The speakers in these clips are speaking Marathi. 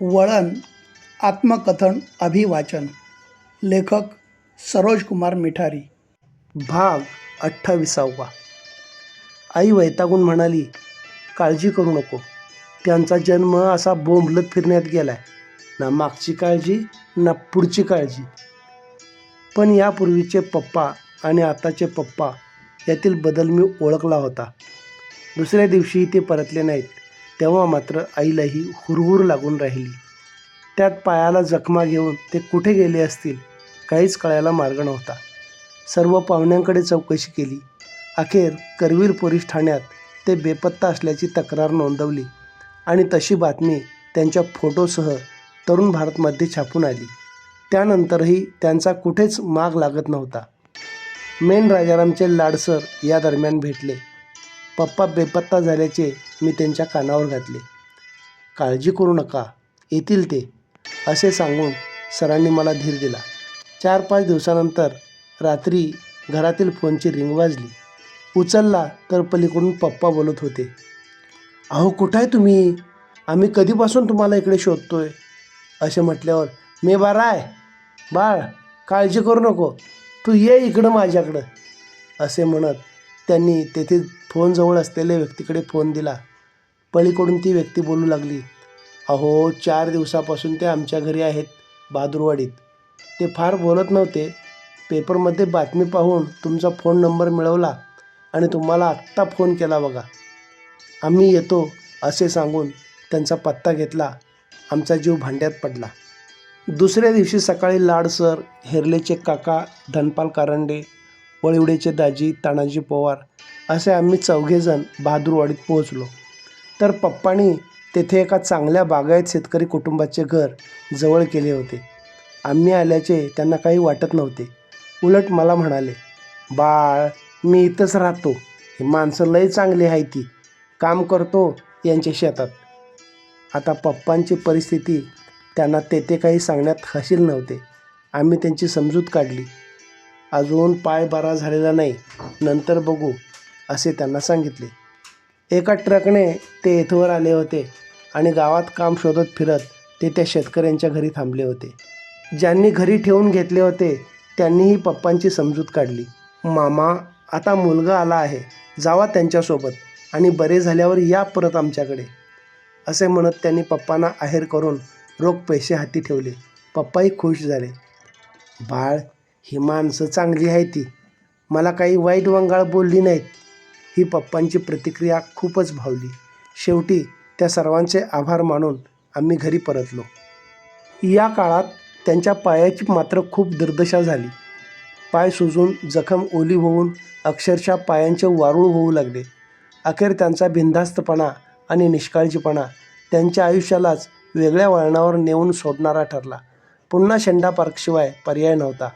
वळण आत्मकथन अभिवाचन. लेखक सरोज कुमार मिठारी. भाग अठ्ठावीसावा. आई वैतागून म्हणाली काळजी करू नको. त्यांचा जन्म असा बोंबलत फिरण्यात गेलाय. ना मागची काळजी ना पुढची काळजी. पण यापूर्वीचे पप्पा आणि आताचे पप्पा यातील बदल मी ओळखला होता. दुसऱ्या दिवशी ते परतले नाहीत. तेव्हा मात्र आईलाही हुरहुर लागून राहिली. त्यात पायाला जखमा घेऊन ते कुठे गेले असतील काहीच कळायला मार्ग नव्हता. सर्व पाहुण्यांकडे चौकशी केली. अखेर करवीर पोलीस ठाण्यात ते बेपत्ता असल्याची तक्रार नोंदवली आणि तशी बातमी त्यांच्या फोटोसह तरुण भारतमध्ये छापून आली. त्यानंतरही त्यांचा कुठेच माग लागत नव्हता. मेन राजारामचे लाडसर या दरम्यान भेटले. पप्पा बेपत्ता झाल्याचे मी त्यांच्या कानावर घातले. काळजी करू नका येतील ते असे सांगून सरांनी मला धीर दिला. चार पाच दिवसानंतर रात्री घरातील फोनची रिंग वाजली. उचलला तर पलीकडून पप्पा बोलत होते अहो कुठं आहे तुम्ही? आम्ही कधीपासून तुम्हाला इकडे शोधतोय? असे म्हटल्यावर मी बारा आहे. बाळ काळजी करू नको तू ये इकडं माझ्याकडं असे म्हणत त्यांनी तेथे फोनजवळ असलेल्या व्यक्तीकडे फोन दिला. पलीकडून ती व्यक्ती बोलू लागली अहो चार दिवसापासून ते आमच्या घरी आहेत बहादूरवाडीत ते फार बोलत नव्हते. पेपरमध्ये बातमी पाहून तुमचा फोन नंबर मिळवला आणि तुम्हाला आत्ता फोन केला बघा. आम्ही येतो असे सांगून त्यांचा पत्ता घेतला. आमचा जीव भांड्यात पडला. दुसऱ्या दिवशी सकाळी लाड सर हेरलेचे काका धनपाल कारंडे वळिवडेचे दाजी तानाजी पवार असे आम्ही चौघेजण बहादूरवाडीत पोहोचलो. तर पप्पांनी तेथे एका चांगल्या बागायत शेतकरी कुटुंबाचे घर जवळ केले होते. आम्ही आल्याचे त्यांना काही वाटत नव्हते. उलट मला म्हणाले बाळ मी इथंच राहतो. ही माणसं लई चांगली आहे ती. काम करतो यांच्या शेतात. आता पप्पांची परिस्थिती त्यांना तेथे काही सांगण्यात हशील नव्हते. आम्ही त्यांची समजूत काढली. अजून पाय बरा झालेला नाही. नंतर बघू असे त्यांना सांगितले. एका ट्रकने ते येथवर आले होते आणि गावात काम शोधत फिरत ते त्या शेतकऱ्यांच्या घरी थांबले होते. ज्यांनी घरी ठेवून घेतले होते त्यांनीही पप्पांची समजूत काढली. मामा आता मुलगा आला आहे. जावा त्यांच्यासोबत आणि बरे झाल्यावर या परत आमच्याकडे. असे म्हणत त्यांनी पप्पांना आहेर करून रोख पैसे हाती ठेवले. पप्पाही खुश झाले. बाळ ही माणसं चांगली आहे ती. मला काही वाईट वंगाळ बोलली नाहीत. ही पप्पांची प्रतिक्रिया खूपच भावली. शेवटी त्या सर्वांचे आभार मानून आम्ही घरी परतलो. या काळात त्यांच्या पायाची मात्र खूप दुर्दशा झाली. पाय सुजून जखम ओली होऊन अक्षरशः पायांचे वारूळ होऊ लागले. अखेर त्यांचा बिनधास्तपणा आणि निष्काळजीपणा त्यांच्या आयुष्यालाच वेगळ्या वळणावर नेऊन सोडणारा ठरला. पुन्हा शेंडा पार्कशिवाय पर्याय नव्हता.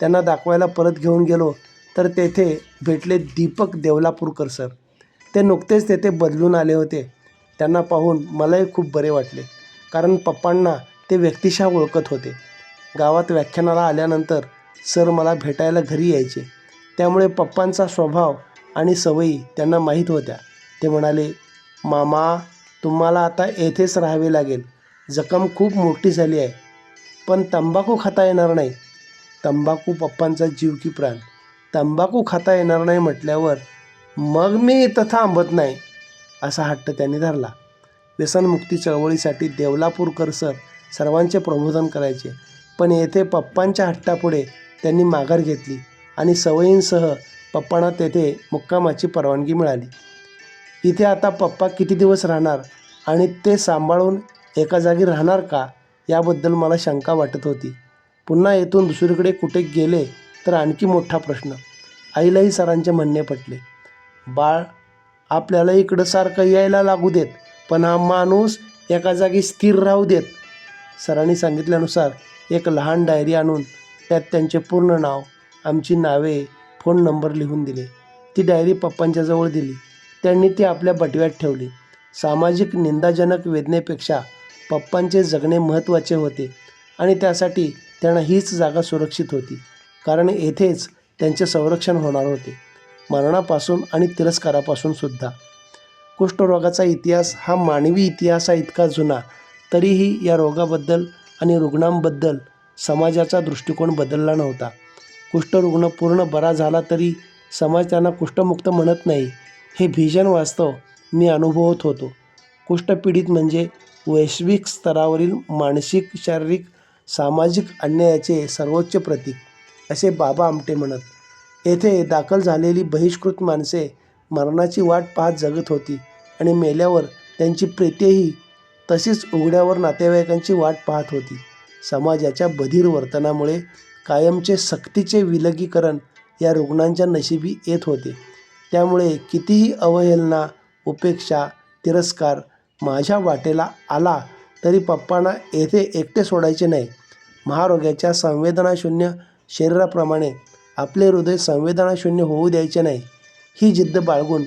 त्यांना दाखवायला परत घेऊन गेलो तर तेथे भेटले दीपक देवलापूरकर सर. ते नुकतेच तेथे बदलून आले होते. त्यांना पाहून मलाही खूप बरे वाटले कारण पप्पांना ते व्यक्तिशः ओळखत होते. गावात व्याख्यानाला आल्यानंतर सर मला भेटायला घरी यायचे. त्यामुळे पप्पांचा स्वभाव आणि सवयी त्यांना माहीत होत्या. ते म्हणाले मामा तुम्हाला आता येथेच राहावे लागेल. जखम खूप मोठी झाली आहे. पण तंबाखू खाता येणार नाही. तंबाखू पप्पांचा जीव की प्राण. तंबाखू खाता येणार नाही म्हटल्यावर मग मी इथं थांबत नाही असा हट्ट त्यांनी धरला. व्यसनमुक्ती चळवळीसाठी देवलापूरकर सर सर्वांचे प्रबोधन करायचे. पण येथे पप्पांच्या हट्टापुढे त्यांनी माघार घेतली आणि सवयींसह पप्पांना तेथे मुक्कामाची परवानगी मिळाली. इथे आता पप्पा किती दिवस राहणार आणि ते सांभाळून एका जागी राहणार का याबद्दल मला शंका वाटत होती. पुन्हा येथून दुसरीकडे कुठे गेले तर आणखी मोठा प्रश्न. आईलाही सरांचे म्हणणे पटले. बाळ आपल्याला इकडं सारखं यायला लागू देत पण हा माणूस एका जागी स्थिर राहू देत. सरांनी सांगितल्यानुसार एक लहान डायरी आणून त्यात त्यांचे पूर्ण नाव आमची नावे फोन नंबर लिहून दिले. ती डायरी पप्पांच्या जवळ दिली. त्यांनी ती आपल्या बटव्यात ठेवली. सामाजिक निंदाजनक वेदनेपेक्षा पप्पांचे जगणे महत्त्वाचे होते आणि त्यासाठी त्यांना हीच जागा सुरक्षित होती. कारण येथेच त्यांचे संरक्षण होणार होते. मरणापासून आणि तिरस्कारापासून सुद्धा. कुष्ठरोगाचा इतिहास हा मानवी इतिहासा इतका जुना तरीही या रोगाबद्दल आणि रुग्णांबद्दल समाजाचा दृष्टिकोन बदलला नव्हता. कुष्ठरुग्ण पूर्ण बरा झाला तरी समाज त्यांना कुष्ठमुक्त म्हणत नाही हे भीषण वास्तव मी अनुभवत होतो. कुष्ठपीडित म्हणजे वैश्विक स्तरावरील मानसिक शारीरिक सामाजिक अन्यायाचे सर्वोच्च प्रतीक असे बाबा आमटे म्हणत. येथे दाखल झालेली बहिष्कृत माणसे मरणाची वाट पाहत जगत होती आणि मेल्यावर त्यांची प्रेतेही तशीच उघड्यावर नातेवाईकांची वाट पाहत होती. समाजाच्या बधीर वर्तनामुळे कायमचे सक्तीचे विलगीकरण या रुग्णांच्या नशिबी येत होते. त्यामुळे कितीही अवहेलना उपेक्षा तिरस्कार माझ्या वाटेला आला तरी पप्पांना येथे एकटे सोडायचे नाही. महारोग्याच्या संवेदनाशून्य शरीराप्रमाणे आपले हृदय संवेदनाशून्य होऊ द्यायचे नाही. ही जिद्द बाळगून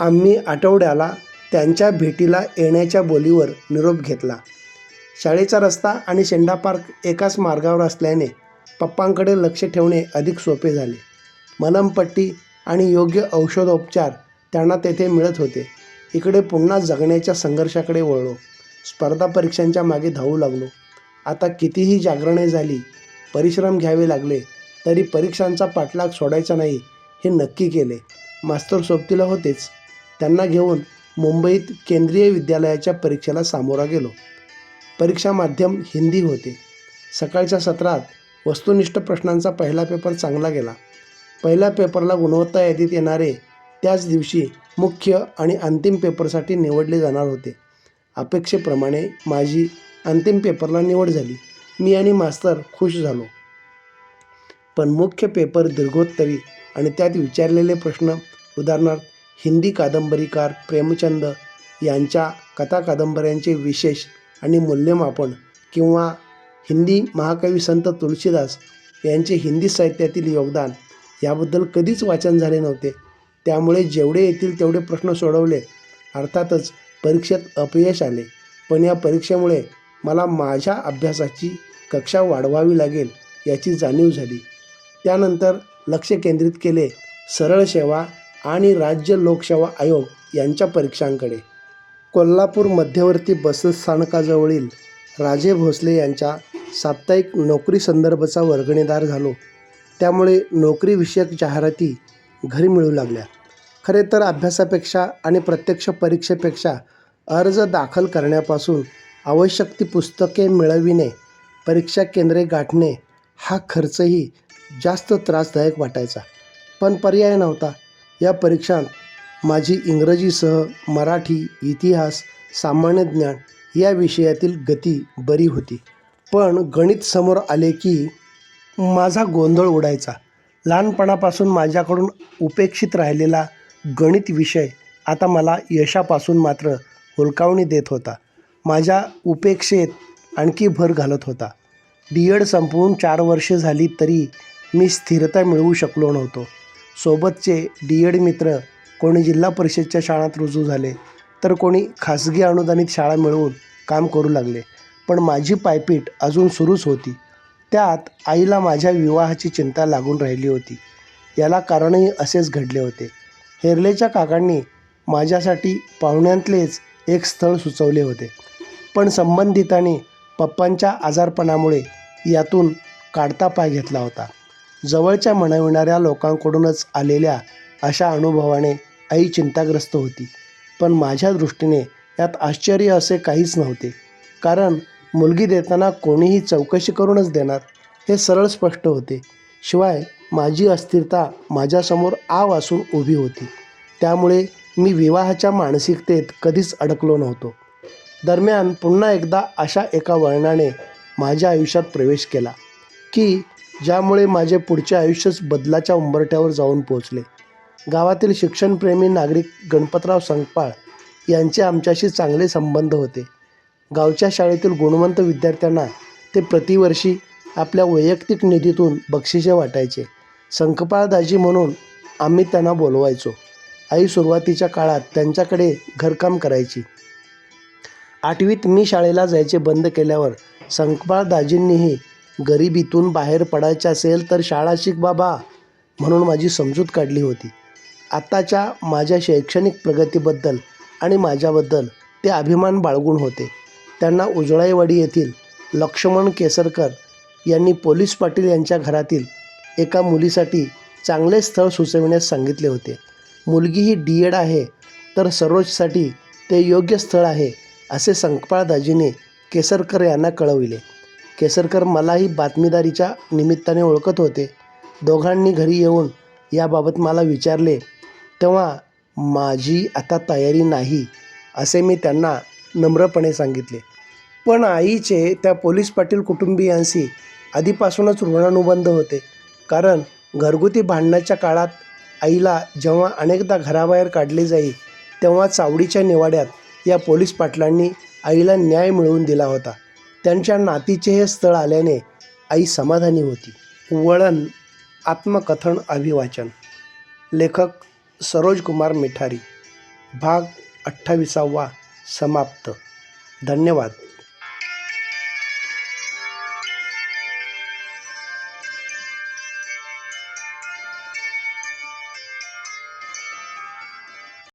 आम्ही आठवड्याला त्यांच्या भेटीला येण्याच्या बोलीवर निरोप घेतला. शाळेचा रस्ता आणि शेंडा पार्क एकाच मार्गावर असल्याने पप्पांकडे लक्ष ठेवणे अधिक सोपे झाले. मलमपट्टी आणि योग्य औषधोपचार त्यांना तेथे मिळत होते. इकडे पुन्हा जगण्याच्या संघर्षाकडे वळलो. स्पर्धा परीक्षांच्या मागे धावू लागलो. आता कितीही जागरणे झाली परिश्रम घ्यावे लागले तरी परीक्षांचा पाठलाग सोडायचा नाही हे नक्की केले. मास्तर सोबतीला होतेच. त्यांना घेऊन मुंबईत केंद्रीय विद्यालयाच्या परीक्षेला सामोरा गेलो. परीक्षा माध्यम हिंदी होते. सकाळच्या सत्रात वस्तुनिष्ठ प्रश्नांचा पहिला पेपर चांगला गेला. पहिल्या पेपरला गुणवत्ता यादीत येणारे त्याच दिवशी मुख्य आणि अंतिम पेपरसाठी निवडले जाणार होते. अपेक्षेप्रमाणे माझी अंतिम पेपरला निवड झाली. मी आणि मास्तर खुश झालो. पण मुख्य पेपर दीर्घोत्तरी आणि त्यात विचारलेले प्रश्न उदाहरणार्थ हिंदी कादंबरीकार प्रेमचंद यांच्या कथा कादंबऱ्यांचे विशेष आणि मूल्यमापन किंवा हिंदी महाकवी संत तुलसीदास यांचे हिंदी साहित्यातील योगदान याबद्दल कधीच वाचन झाले नव्हते. त्यामुळे जेवढे येतील तेवढे प्रश्न सोडवले. अर्थातच परीक्षेत अपयश आले. पण या परीक्षेमुळे मला माझ्या अभ्यासाची कक्षा वाढवावी लागेल याची जाणीव झाली. त्यानंतर लक्ष केंद्रित केले सरळ सेवा आणि राज्य लोकसेवा आयोग यांच्या परीक्षांकडे. कोल्हापूर मध्यवर्ती बसस्थानकाजवळील राजे भोसले यांच्या साप्ताहिक नोकरी संदर्भाचा वर्गणीदार झालो. त्यामुळे नोकरीविषयक जाहिराती घरी मिळू लागल्या. खरे तर अभ्यासापेक्षा आणि प्रत्यक्ष परीक्षेपेक्षा अर्ज दाखल करण्यापासून आवश्यक ती पुस्तके मिळविणे परीक्षा केंद्रे गाठणे हा खर्चही जास्त त्रासदायक वाटायचा. पण पर्याय नव्हता. या परीक्षांत माझी इंग्रजीसह मराठी इतिहास सामान्य ज्ञान या विषयातील गती बरी होती. पण गणित समोर आले की माझा गोंधळ उडायचा. लहानपणापासून माझ्याकडून उपेक्षित राहिलेला गणित विषय आता मला यशापासून मात्र हुलकावणी देत होता. माझ्या उपेक्षेत आणखी भर घालत होता. डी एड संपवून चार वर्षे झाली तरी मी स्थिरता मिळवू शकलो नव्हतो. सोबतचे डी एड मित्र कोणी जिल्हा परिषदच्या शाळात रुजू झाले तर कोणी खासगी अनुदानित शाळा मिळवून काम करू लागले. पण माझी पायपीट अजून सुरूच होती. त्यात आईला माझ्या विवाहाची चिंता लागून राहिली होती. याला कारणही असेच घडले होते. हेरलेच्या काकांनी माझ्यासाठी पाहुण्यांतलेच एक स्थळ सुचवले होते. पण संबंधितांनी पप्पांच्या आजारपणामुळे यातून काढता पाय घेतला होता. जवळच्या म्हणविणाऱ्या लोकांकडूनच आलेल्या अशा अनुभवाने आई चिंताग्रस्त होती. पण माझ्या दृष्टीने यात आश्चर्य असे काहीच नव्हते. कारण मुलगी देताना कोणीही चौकशी करूनच देणार हे सरळ स्पष्ट होते. शिवाय माझी अस्थिरता माझ्यासमोर आव असून उभी होती. त्यामुळे मी विवाहाच्या मानसिकतेत कधीच अडकलो नव्हतो. दरम्यान पुन्हा एकदा अशा एका वळणाने माझ्या आयुष्यात प्रवेश केला की ज्यामुळे माझे पुढचे आयुष्यच बदलाच्या उंबरठ्यावर जाऊन पोहोचले. गावातील शिक्षणप्रेमी नागरिक गणपतराव संगपाळ यांचे आमच्याशी चांगले संबंध होते. गावच्या शाळेतील गुणवंत विद्यार्थ्यांना ते प्रतिवर्षी आपल्या वैयक्तिक निधीतून बक्षिसे वाटायचे. संकपाळ दाजी म्हणून आम्ही त्यांना बोलवायचो. आई सुरुवातीच्या काळात त्यांच्याकडे घरकाम करायची. आठवीत मी शाळेला जायचे बंद केल्यावर संकपाळ दाजींनीही गरिबीतून बाहेर पडायचे असेल तर शाळा शिक बाबा म्हणून माझी समजूत काढली होती. आत्ताच्या माझ्या शैक्षणिक प्रगतीबद्दल आणि माझ्याबद्दल ते अभिमान बाळगून होते. त्यांना उजळाईवाडी येथील लक्ष्मण केसरकर यांनी पोलीस पाटील यांच्या घरातील एका मुलीसाठी चांगले स्थळ सुचविण्यास सांगितले होते. मुलगी ही डी एड आहे तर सरोजसाठी ते योग्य स्थळ आहे असे संकपाळ दाजीने केसरकर यांना कळविले. केसरकर मलाही बातमीदारीच्या निमित्ताने ओळखत होते. दोघांनी घरी येऊन याबाबत मला विचारले तेव्हा माझी आता तयारी नाही असे मी त्यांना नम्रपणे सांगितले. पण आईचे त्या पोलीस पाटील कुटुंबियांशी आधीपासूनच ऋणानुबंध होते. कारण घरगुती भांडणाच्या काळात आईला जेव्हा अनेकदा घराबाहेर काढले जाई तेव्हा चावडीच्या निवाड्यात या पोलीस पाटलांनी आईला न्याय मिळवून दिला होता. त्यांच्या नातीचे हे स्थळ आल्याने आई समाधानी होती. वळण आत्मकथन अभिवाचन. लेखक सरोज कुमार मिठारी. भाग अठ्ठावीसावा समाप्त. धन्यवाद.